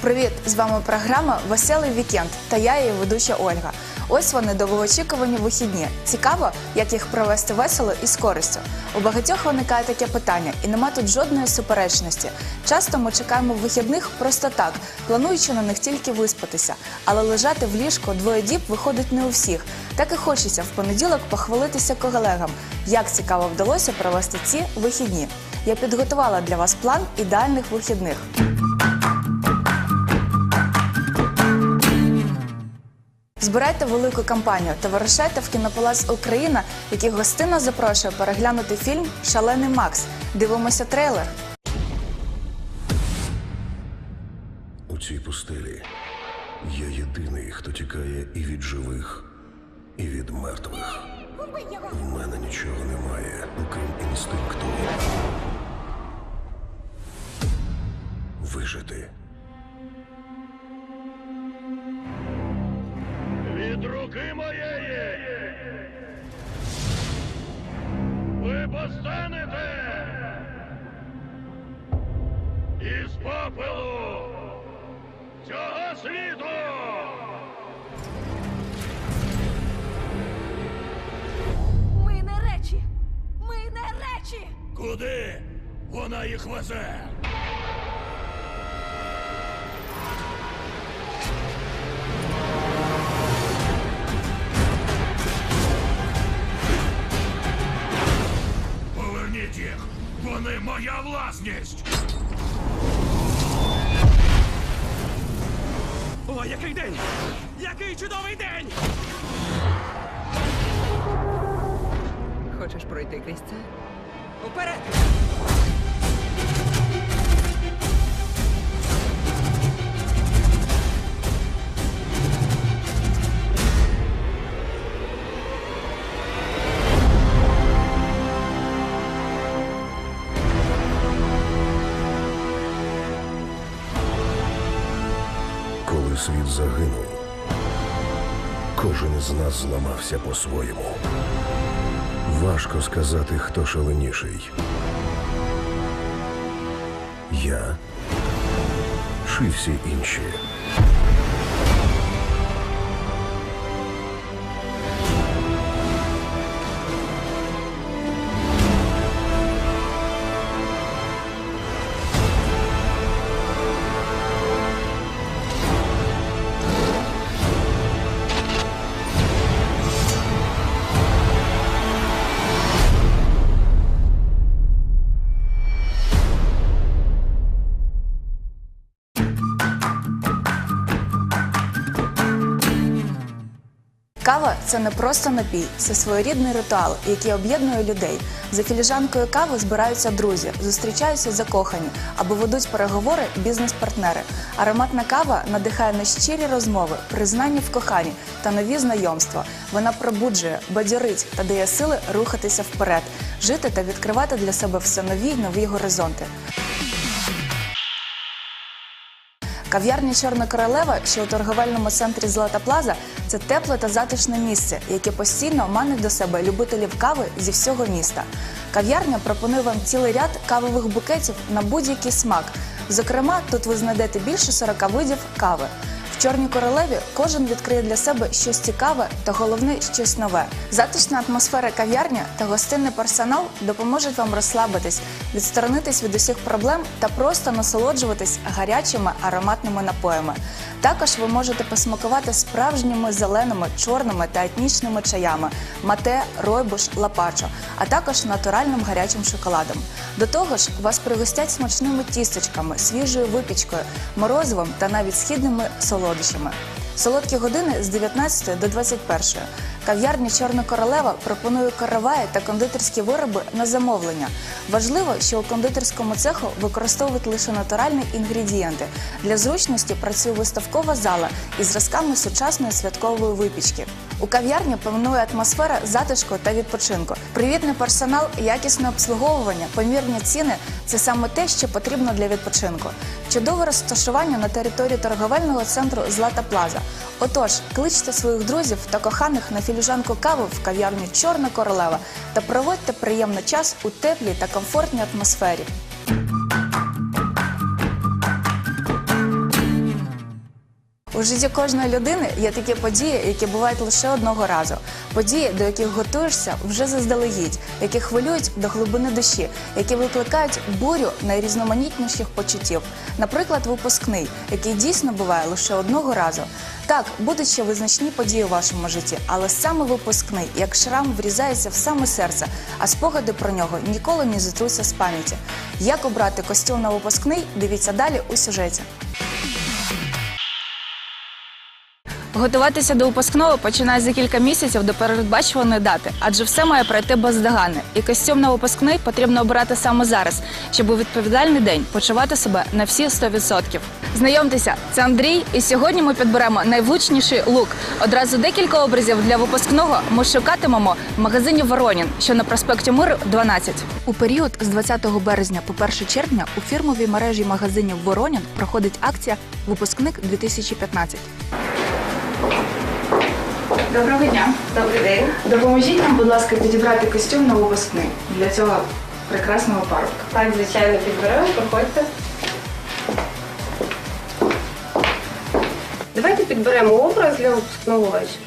Привіт! З вами програма Веселий вікенд та я її ведуча Ольга. Ось вони довгоочікувані вихідні. Цікаво, як їх провести весело і з користю. У багатьох виникає таке питання, і нема тут жодної суперечності. Часто ми чекаємо вихідних просто так, плануючи на них тільки виспатися. Але лежати в ліжку двоє діб виходить не у всіх. Так і хочеться в понеділок похвалитися колегам, як цікаво вдалося провести ці вихідні. Я підготувала для вас план ідеальних вихідних. Збирайте велику кампанію та вирушайте в кінопалац Україна, який гостинно запрошує переглянути фільм Шалений Макс. Дивимося трейлер. У цій пустелі я єдиний, хто тікає і від живих, і від мертвих. В мене нічого немає, окрім інстинкту. Вижити. Попелу цього світу. Ми не речі! Ми не речі! Куди вона їх везе? Поверніть їх! Вони моя власність! О, який день! Який чудовий день! Хочеш пройти крізь це? Уперед! Світ загинув, кожен із нас зламався по-своєму. Важко сказати, хто шаленіший. Я чи всі інші. Кава це не просто напій, це своєрідний ритуал, який об'єднує людей. За філіжанкою кави збираються друзі, зустрічаються закохані або ведуть переговори бізнес-партнери. Ароматна кава надихає на щирі розмови, признання в коханні та нові знайомства. Вона пробуджує, бадьорить та дає сили рухатися вперед, жити та відкривати для себе все нові й нові горизонти. Кав'ярня Чорна королева, що у торговельному центрі Золота Плаза, це тепле та затишне місце, яке постійно манить до себе любителів кави зі всього міста. Кав'ярня пропонує вам цілий ряд кавових букетів на будь-який смак. Зокрема, тут ви знайдете більше 40 видів кави. В Чорній королеві кожен відкриє для себе щось цікаве та головне щось нове. Затишна атмосфера кав'ярні та гостинний персонал допоможуть вам розслабитись, відсторонитись від усіх проблем та просто насолоджуватись гарячими ароматними напоями. Також ви можете посмакувати справжніми зеленими, чорними та етнічними чаями мате, ройбуш, лапачо, а також натуральним гарячим шоколадом. До того ж, вас пригостять смачними тістечками, свіжою випічкою, морозивом та навіть східними солодощами. Солодкі години з 19 до 21. Кав'ярня Чорна королева пропонує караваї та кондитерські вироби на замовлення. Важливо, що у кондитерському цеху використовують лише натуральні інгредієнти. Для зручності працює виставкова зала із зразками сучасної святкової випічки. У кав'ярні панує атмосфера затишку та відпочинку. Привітний персонал, якісне обслуговування, помірні ціни це саме те, що потрібно для відпочинку. Чудове розташування на території торговельного центру Злата Плаза. Отож, кличте своїх друзів та коханих на філіжанку кави в кав'ярню Чорна королева та проводьте приємний час у теплій та комфортній атмосфері. У житті кожної людини є такі події, які бувають лише одного разу. Події, до яких готуєшся вже заздалегідь, які хвилюють до глибини душі, які викликають бурю найрізноманітніших почуттів. Наприклад, випускний, який дійсно буває лише одного разу. Так, будуть ще визначні події у вашому житті, але саме випускний, як шрам, врізається в саме серце, а спогади про нього ніколи не зітруться з пам'яті. Як обрати костюм на випускний? Дивіться далі у сюжеті. Готуватися до випускного починає за кілька місяців до передбачуваної дати, адже все має пройти бездоганно. І костюм на випускний потрібно обирати саме зараз, щоб у відповідальний день почувати себе на всі 100%. Знайомтеся, це Андрій, і сьогодні ми підберемо найвлучніший лук. Одразу декілька образів для випускного ми шукатимемо в магазині Воронін, що на проспекті Миру 12. У період з 20 березня по 1 червня у фірмовій мережі магазинів Воронін проходить акція Випускник 2015. Доброго дня. Добрий день. Допоможіть нам, будь ласка, підібрати костюм на випускний для цього прекрасного парубка. Так, звичайно, підберемо, проходьте. Давайте підберемо образ для випускного вечора.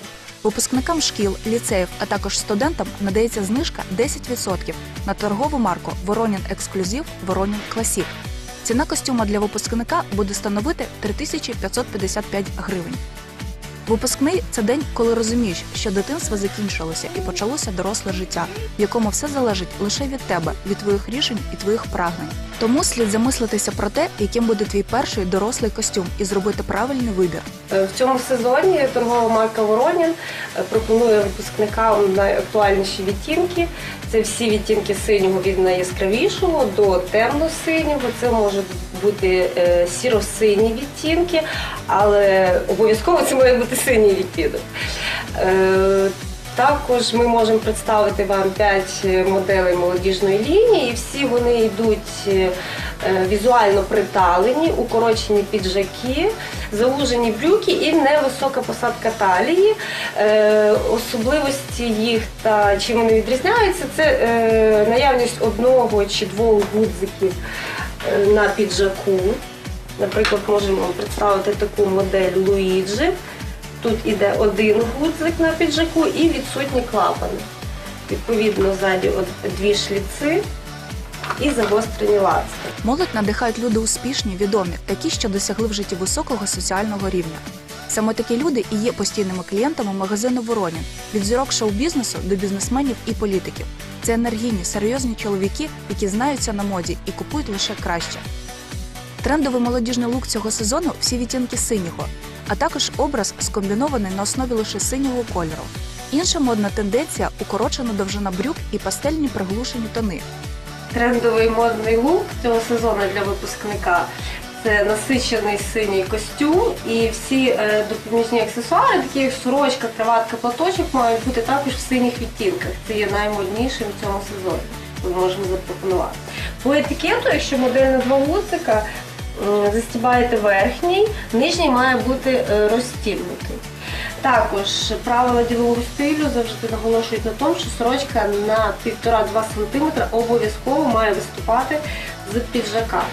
Випускникам шкіл, ліцеїв, а також студентам надається знижка 10% на торгову марку Воронін Ексклюзив Воронін Класік. Ціна костюма для випускника буде становити 3555 гривень. Випускний це день, коли розумієш, що дитинство закінчилося і почалося доросле життя, в якому все залежить лише від тебе, від твоїх рішень і твоїх прагнень. Тому слід замислитися про те, яким буде твій перший дорослий костюм, і зробити правильний вибір. Е, В цьому сезоні торгова марка Воронін пропонує випускникам найактуальніші відтінки. Це всі відтінки синього від найяскравішого до темно-синього. Це можуть бути е, сіро-сині відтінки, але обов'язково це має бути синій відтінок. Е, Також ми можемо представити вам 5 моделей молодіжної лінії. і Всі вони йдуть е, візуально приталені, укорочені піджаки, заужені брюки і невисока посадка талії. Е, Особливості їх та чим вони відрізняються, це е, наявність одного чи двох гудзиків е, на піджаку. Наприклад, можемо представити таку модель Луїджі. Тут іде один гудзик на піджаку і відсутні клапани. Відповідно, ззаді дві шліци і загострені лацки. Молодь надихають люди успішні, відомі, такі, що досягли в житті високого соціального рівня. Саме такі люди і є постійними клієнтами магазину Воронін від зірок шоу-бізнесу до бізнесменів і політиків. Це енергійні, серйозні чоловіки, які знаються на моді і купують лише краще. Трендовий молодіжний лук цього сезону всі відтінки синього, а також образ скомбінований на основі лише синього кольору. Інша модна тенденція укорочена довжина брюк і пастельні приглушені тони. Трендовий модний лук цього сезону для випускника це насичений синій костюм і всі е, допоміжні аксесуари, такі як сорочка, краватка, платочок, мають бути також в синіх відтінках. Це є наймоднішим в цьому сезоні. Ми можемо запропонувати. По етикету, якщо модель на два гудзика, м, застібаєте верхній, нижній має бути е, розстібнутий. Також правила ділового стилю завжди наголошують на тому, що сорочка на 1,5-2 см обов'язково має виступати з піджака.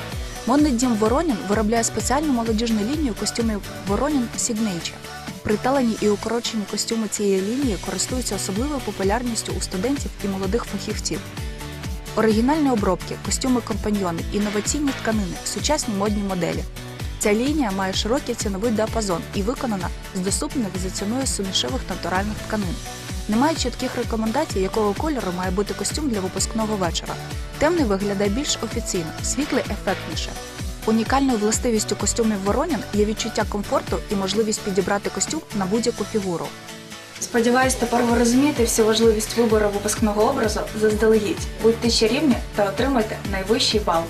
Модний дім Воронін виробляє спеціальну молодіжну лінію костюмів Воронін Signature. Приталені і укорочені костюми цієї лінії користуються особливою популярністю у студентів і молодих фахівців. Оригінальні обробки, костюми компаньйони, інноваційні тканини, сучасні модні моделі. Ця лінія має широкий ціновий діапазон і виконана з доступних за ціною сумішевих натуральних тканин. Немає чітких рекомендацій, якого кольору має бути костюм для випускного вечора. Темний виглядає більш офіційно, світлий ефектніше. Унікальною властивістю костюмів Воронін є відчуття комфорту і можливість підібрати костюм на будь-яку фігуру. Сподіваюсь, тепер ви розумієте всю важливість вибору випускного образу заздалегідь. Будьте чарівні та отримайте найвищий бал.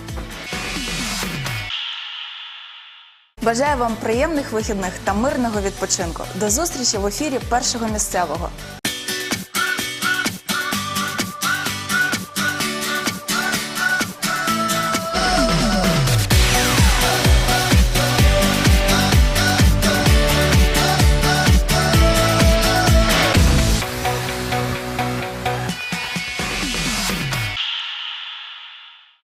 Бажаю вам приємних вихідних та мирного відпочинку. До зустрічі в ефірі першого місцевого.